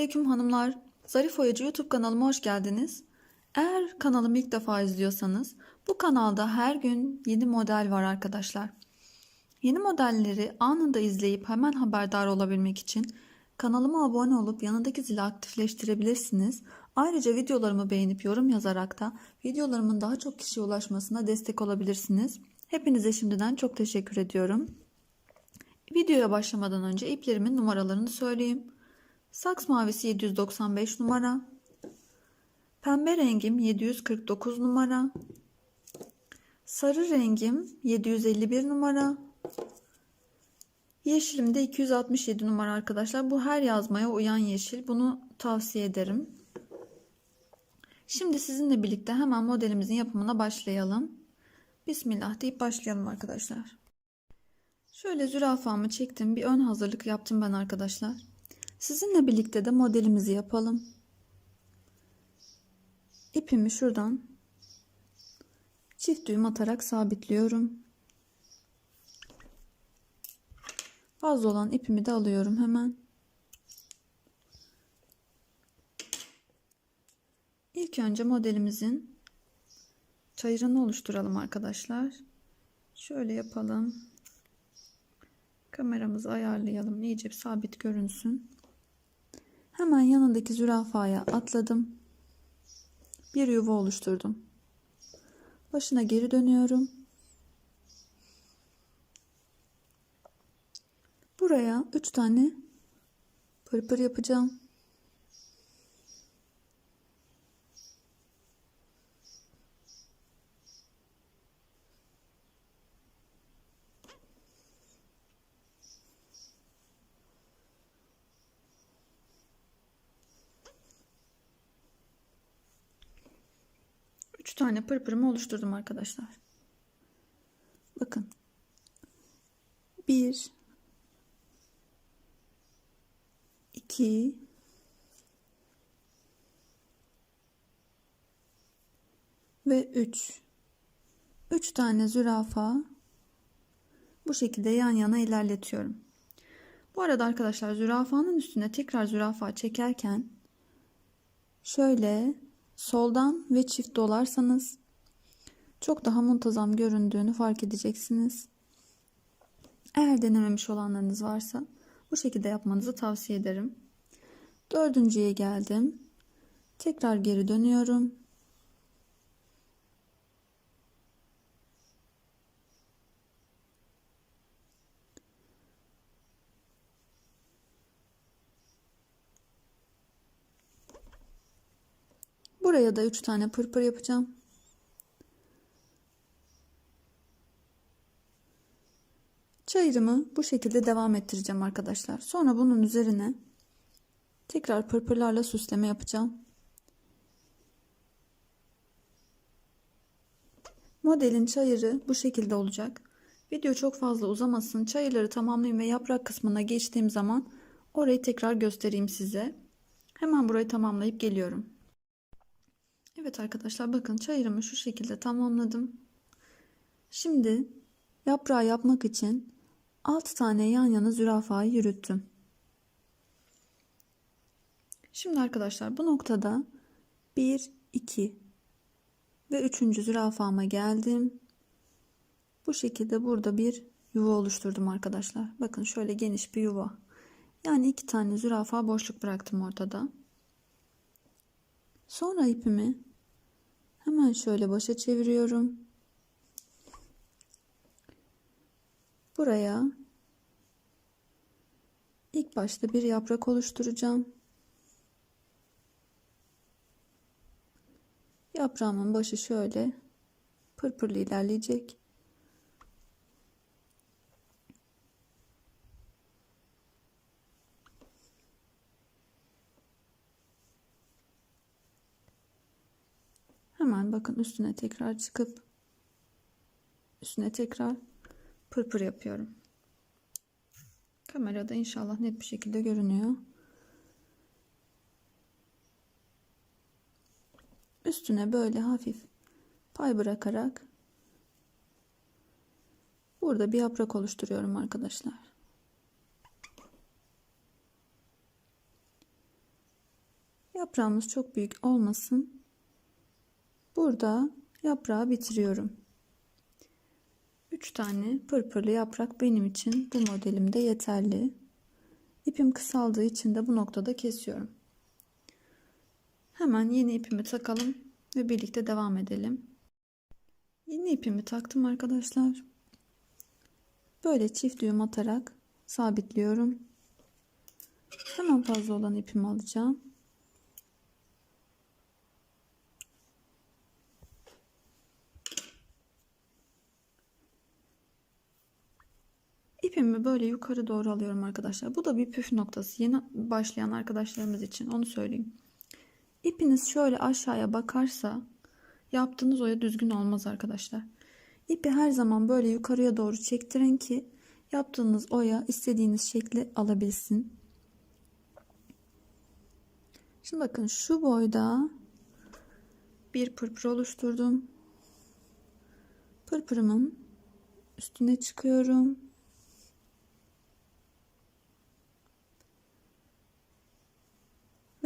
Selamünaleyküm hanımlar. Zarif Oyacı YouTube kanalıma hoş geldiniz. Eğer kanalımı ilk defa izliyorsanız bu kanalda her gün yeni model var arkadaşlar. Yeni modelleri anında izleyip hemen haberdar olabilmek için kanalıma abone olup yanındaki zili aktifleştirebilirsiniz. Ayrıca videolarımı beğenip yorum yazarak da videolarımın daha çok kişiye ulaşmasına destek olabilirsiniz. Hepinize şimdiden çok teşekkür ediyorum. Videoya başlamadan önce iplerimin numaralarını söyleyeyim. Saks mavisi 795 numara. Pembe rengim 749 numara. Sarı rengim 751 numara. Yeşilim de 267 numara arkadaşlar. Bu her yazmaya uyan yeşil. Bunu tavsiye ederim. Şimdi sizinle birlikte hemen modelimizin yapımına başlayalım. Bismillah deyip başlayalım arkadaşlar. Şöyle zürafamı çektim. Bir ön hazırlık yaptım ben arkadaşlar. Sizinle birlikte de modelimizi yapalım. İpimi şuradan çift düğüm atarak sabitliyorum. Fazla olan ipimi de alıyorum hemen. İlk önce modelimizin çayırını oluşturalım arkadaşlar. Şöyle yapalım. Kameramızı ayarlayalım. iyice sabit görünsün. Yanındaki zürafaya atladım. Bir yuva oluşturdum. Başına geri dönüyorum. Buraya 3 tane pırpır yapacağım. Üç tane pırpırımı oluşturdum arkadaşlar. Bakın. Bir, iki, ve üç. Üç tane zürafa bu şekilde yan yana ilerletiyorum. Bu arada arkadaşlar zürafanın üstüne tekrar zürafa çekerken şöyle soldan ve çift dolarsanız çok daha muntazam göründüğünü fark edeceksiniz. Eğer denememiş olanlarınız varsa bu şekilde yapmanızı tavsiye ederim. Dördüncüye geldim. Tekrar geri dönüyorum. Buraya da 3 tane pırpır yapacağım. Çayırımı bu şekilde devam ettireceğim arkadaşlar. Sonra bunun üzerine tekrar pırpırlarla süsleme yapacağım. Modelin çayırı bu şekilde olacak. Video çok fazla uzamasın. Çayırları tamamlayayım ve yaprak kısmına geçtiğim zaman orayı tekrar göstereyim size. Hemen burayı tamamlayıp geliyorum. Evet arkadaşlar bakın çayırımı şu şekilde tamamladım. Şimdi yaprağı yapmak için 6 tane yan yana zürafayı yürüttüm. Şimdi arkadaşlar bu noktada 1, 2 ve 3. zürafama geldim. Bu şekilde burada bir yuva oluşturdum arkadaşlar. Bakın şöyle geniş bir yuva. Yani iki tane zürafa boşluk bıraktım ortada. Sonra ipimi hemen şöyle başa çeviriyorum. Buraya ilk başta bir yaprak oluşturacağım. Yaprağımın başı şöyle pırpırlı ilerleyecek. Hemen bakın üstüne tekrar çıkıp üstüne tekrar pırpır yapıyorum. Kamerada inşallah net bir şekilde görünüyor. Üstüne böyle hafif pay bırakarak burada bir yaprak oluşturuyorum arkadaşlar. Yaprağımız çok büyük olmasın. Burada yaprağı bitiriyorum. 3 tane pırpırlı yaprak benim için bu modelimde yeterli. İpim kısaldığı için de bu noktada kesiyorum. Hemen yeni ipimi takalım ve birlikte devam edelim. Yeni ipimi taktım arkadaşlar. Böyle çift düğüm atarak sabitliyorum. Hemen fazla olan ipimi alacağım. İpimi böyle yukarı doğru alıyorum arkadaşlar. Bu da bir püf noktası. Yeni başlayan arkadaşlarımız için onu söyleyeyim. İpiniz şöyle aşağıya bakarsa yaptığınız oya düzgün olmaz arkadaşlar. İpi her zaman böyle yukarıya doğru çektirin ki yaptığınız oya istediğiniz şekli alabilsin. Şimdi bakın şu boyda bir pırpır oluşturdum. Pırpırımın üstüne çıkıyorum.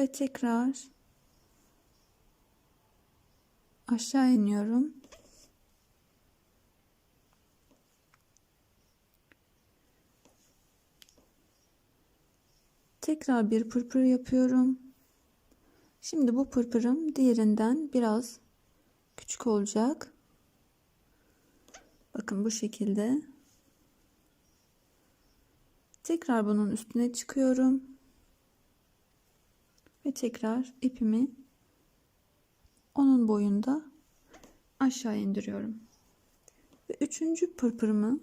Ve tekrar aşağı iniyorum. Tekrar bir pırpır yapıyorum. Şimdi bu pırpırım diğerinden biraz küçük olacak. Bakın bu şekilde. Tekrar bunun üstüne çıkıyorum. Ve tekrar ipimi onun boyunda aşağı indiriyorum. Ve üçüncü pırpırımı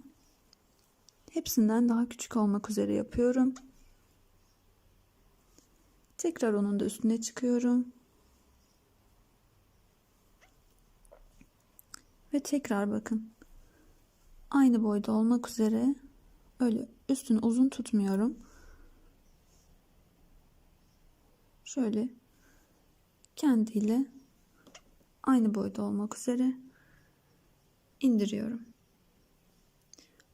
hepsinden daha küçük olmak üzere yapıyorum. Tekrar onun da üstüne çıkıyorum. Ve tekrar bakın. Aynı boyda olmak üzere öyle üstünü uzun tutmuyorum. Şöyle kendiyle aynı boyda olmak üzere indiriyorum.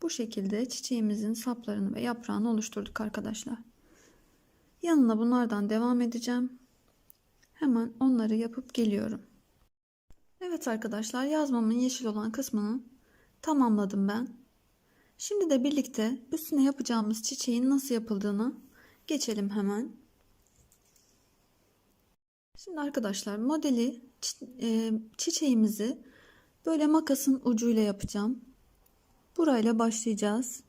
Bu şekilde çiçeğimizin saplarını ve yaprağını oluşturduk arkadaşlar. Yanına bunlardan devam edeceğim. Hemen onları yapıp geliyorum. Evet arkadaşlar yazmamın yeşil olan kısmını tamamladım ben. Şimdi de birlikte üstüne yapacağımız çiçeğin nasıl yapıldığını geçelim hemen. Şimdi arkadaşlar modeli e, çiçeğimizi böyle makasın ucuyla yapacağım. Burayla başlayacağız.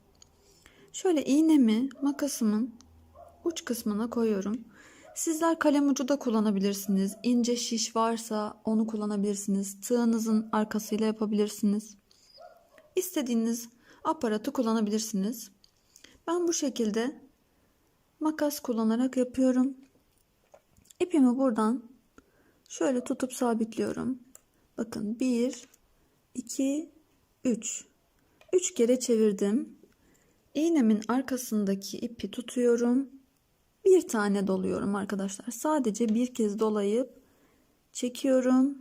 Şöyle iğnemi makasımın uç kısmına koyuyorum. Sizler kalem ucu da kullanabilirsiniz. İnce şiş varsa onu kullanabilirsiniz. Tığınızın arkasıyla yapabilirsiniz. İstediğiniz aparatı kullanabilirsiniz. Ben bu şekilde makas kullanarak yapıyorum. İpimi buradan şöyle tutup sabitliyorum. Bakın 1 2 3 3 kere çevirdim. İğnemin arkasındaki ipi tutuyorum. Bir tane doluyorum arkadaşlar. Sadece bir kez dolayıp çekiyorum.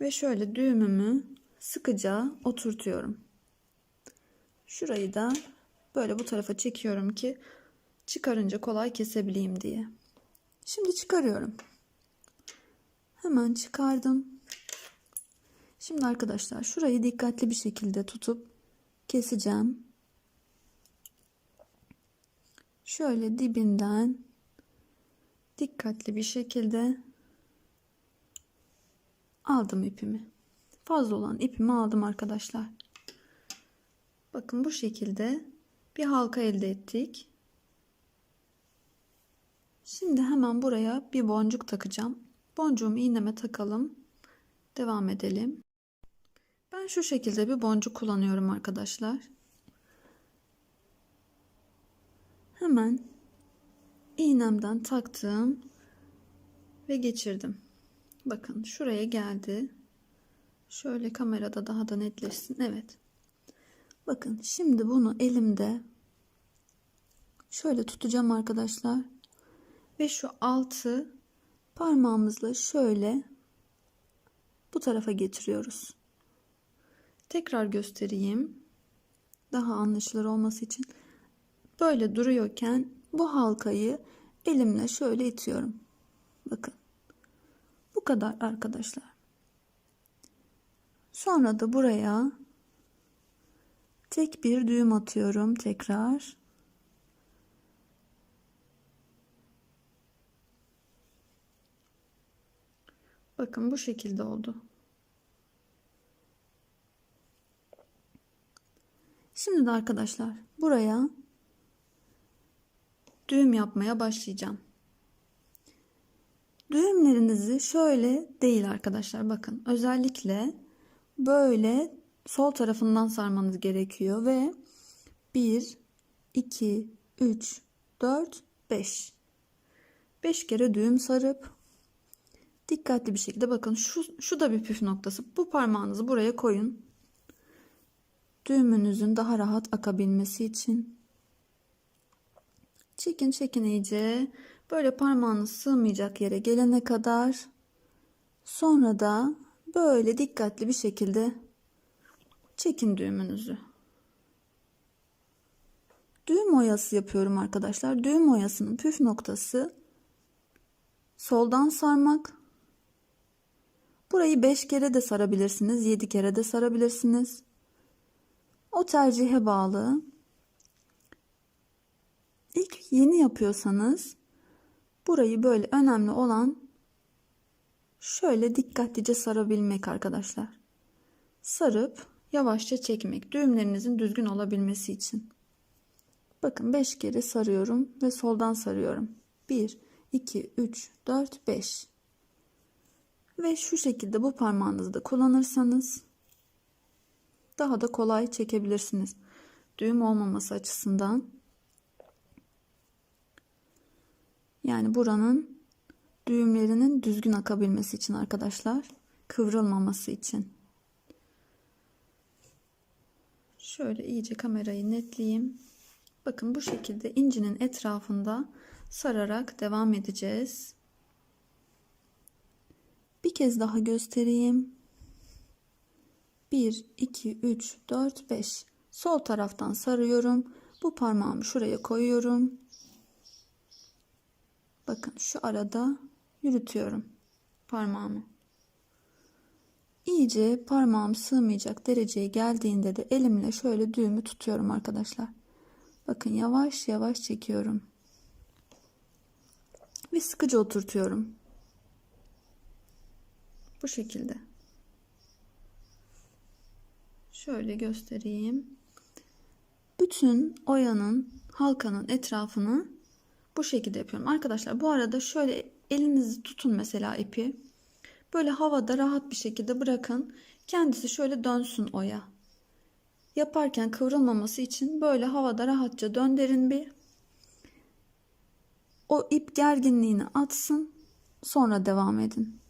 Ve şöyle düğümümü sıkıca oturtuyorum. Şurayı da böyle bu tarafa çekiyorum ki çıkarınca kolay kesebileyim diye. Şimdi çıkarıyorum. Hemen çıkardım. Şimdi arkadaşlar şurayı dikkatli bir şekilde tutup keseceğim. Şöyle dibinden dikkatli bir şekilde aldım ipimi. Fazla olan ipimi aldım arkadaşlar. Bakın bu şekilde bir halka elde ettik. Şimdi hemen buraya bir boncuk takacağım. Boncuğumu iğneme takalım. Devam edelim. Ben şu şekilde bir boncuk kullanıyorum arkadaşlar. Hemen iğnemden taktım ve geçirdim. Bakın şuraya geldi. Şöyle kamerada daha da netleşsin. Evet. Bakın şimdi bunu elimde şöyle tutacağım arkadaşlar. Ve şu altı parmağımızla şöyle bu tarafa getiriyoruz. Tekrar göstereyim. Daha anlaşılır olması için. Böyle duruyorken bu halkayı elimle şöyle itiyorum. Bakın. Bu kadar arkadaşlar. Sonra da buraya tek bir düğüm atıyorum tekrar. Bakın bu şekilde oldu. Şimdi de arkadaşlar buraya düğüm yapmaya başlayacağım. Düğümlerinizi şöyle değil arkadaşlar bakın özellikle böyle sol tarafından sarmanız gerekiyor ve 1 2 3 4 5 5 kere düğüm sarıp dikkatli bir şekilde bakın şu şu da bir püf noktası. Bu parmağınızı buraya koyun. Düğümünüzün daha rahat akabilmesi için. Çekin çekin iyice. Böyle parmağınız sığmayacak yere gelene kadar. Sonra da böyle dikkatli bir şekilde çekin düğümünüzü. Düğüm oyası yapıyorum arkadaşlar. Düğüm oyasının püf noktası soldan sarmak. Burayı 5 kere de sarabilirsiniz, 7 kere de sarabilirsiniz. O tercihe bağlı. İlk yeni yapıyorsanız burayı böyle önemli olan şöyle dikkatlice sarabilmek arkadaşlar. Sarıp yavaşça çekmek düğümlerinizin düzgün olabilmesi için. Bakın 5 kere sarıyorum ve soldan sarıyorum. 1 2 3 4 5 ve şu şekilde bu parmağınızı da kullanırsanız daha da kolay çekebilirsiniz. Düğüm olmaması açısından. Yani buranın düğümlerinin düzgün akabilmesi için arkadaşlar. Kıvrılmaması için. Şöyle iyice kamerayı netleyeyim. Bakın bu şekilde incinin etrafında sararak devam edeceğiz. Bir kez daha göstereyim. 1, 2, 3, 4, 5. Sol taraftan sarıyorum. Bu parmağımı şuraya koyuyorum. Bakın şu arada yürütüyorum parmağımı. İyice parmağım sığmayacak dereceye geldiğinde de elimle şöyle düğümü tutuyorum arkadaşlar. Bakın yavaş yavaş çekiyorum. Ve sıkıca oturtuyorum. Bu şekilde. Şöyle göstereyim. Bütün oyanın, halkanın etrafını bu şekilde yapıyorum. Arkadaşlar bu arada şöyle elinizi tutun mesela ipi. Böyle havada rahat bir şekilde bırakın. Kendisi şöyle dönsün oya. Yaparken kıvrılmaması için böyle havada rahatça döndürün bir. O ip gerginliğini atsın. Sonra devam edin.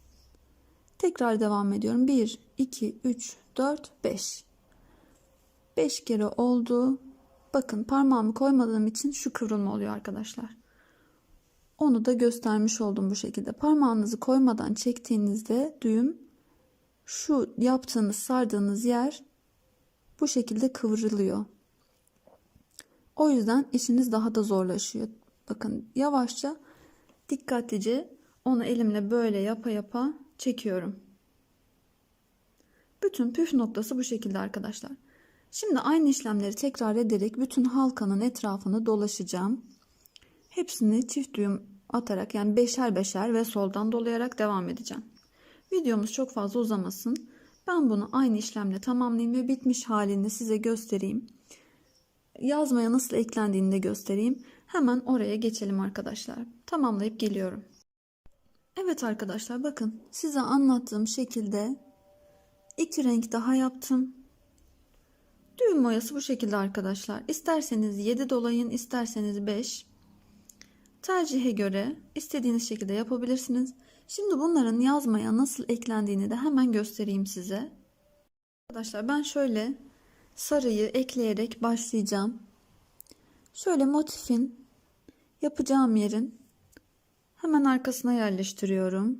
Tekrar devam ediyorum. 1, 2, 3, 4, 5. 5 kere oldu. Bakın parmağımı koymadığım için şu kıvrılma oluyor arkadaşlar. Onu da göstermiş oldum bu şekilde. Parmağınızı koymadan çektiğinizde düğüm şu yaptığınız sardığınız yer bu şekilde kıvrılıyor. O yüzden işiniz daha da zorlaşıyor. Bakın yavaşça dikkatlice onu elimle böyle yapa yapa çekiyorum. Bütün püf noktası bu şekilde arkadaşlar. Şimdi aynı işlemleri tekrar ederek bütün halkanın etrafını dolaşacağım. Hepsini çift düğüm atarak yani beşer beşer ve soldan dolayarak devam edeceğim. Videomuz çok fazla uzamasın. Ben bunu aynı işlemle tamamlayayım ve bitmiş halini size göstereyim. Yazmaya nasıl eklendiğini de göstereyim. Hemen oraya geçelim arkadaşlar. Tamamlayıp geliyorum. Evet arkadaşlar bakın size anlattığım şekilde iki renk daha yaptım. Düğüm boyası bu şekilde arkadaşlar. İsterseniz 7 dolayın isterseniz 5. Tercihe göre istediğiniz şekilde yapabilirsiniz. Şimdi bunların yazmaya nasıl eklendiğini de hemen göstereyim size. Arkadaşlar ben şöyle sarıyı ekleyerek başlayacağım. Şöyle motifin yapacağım yerin hemen arkasına yerleştiriyorum.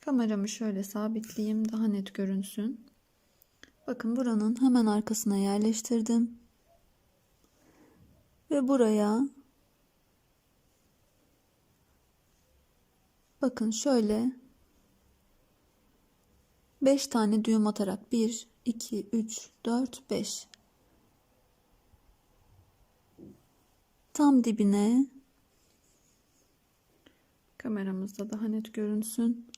Kameramı şöyle sabitleyeyim daha net görünsün. Bakın buranın hemen arkasına yerleştirdim. Ve buraya Bakın şöyle 5 tane düğüm atarak 1, 2, 3, 4, 5 tam dibine kameramızda daha net görünsün.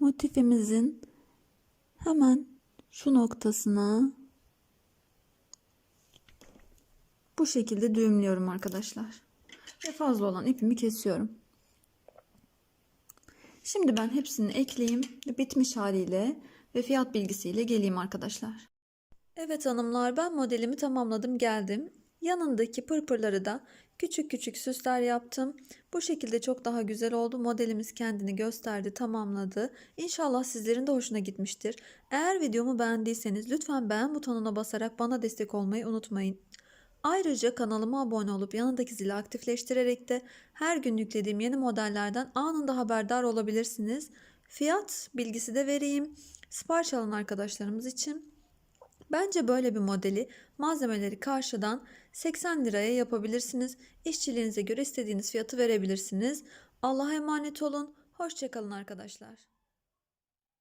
Motifimizin hemen şu noktasına bu şekilde düğümlüyorum arkadaşlar. Ve fazla olan ipimi kesiyorum. Şimdi ben hepsini ekleyeyim ve bitmiş haliyle ve fiyat bilgisiyle geleyim arkadaşlar. Evet hanımlar ben modelimi tamamladım geldim. Yanındaki pırpırları da küçük küçük süsler yaptım. Bu şekilde çok daha güzel oldu. Modelimiz kendini gösterdi, tamamladı. İnşallah sizlerin de hoşuna gitmiştir. Eğer videomu beğendiyseniz lütfen beğen butonuna basarak bana destek olmayı unutmayın. Ayrıca kanalıma abone olup yanındaki zili aktifleştirerek de her gün yüklediğim yeni modellerden anında haberdar olabilirsiniz. Fiyat bilgisi de vereyim. Sipariş alan arkadaşlarımız için Bence böyle bir modeli malzemeleri karşıdan 80 liraya yapabilirsiniz. İşçiliğinize göre istediğiniz fiyatı verebilirsiniz. Allah'a emanet olun. Hoşçakalın arkadaşlar.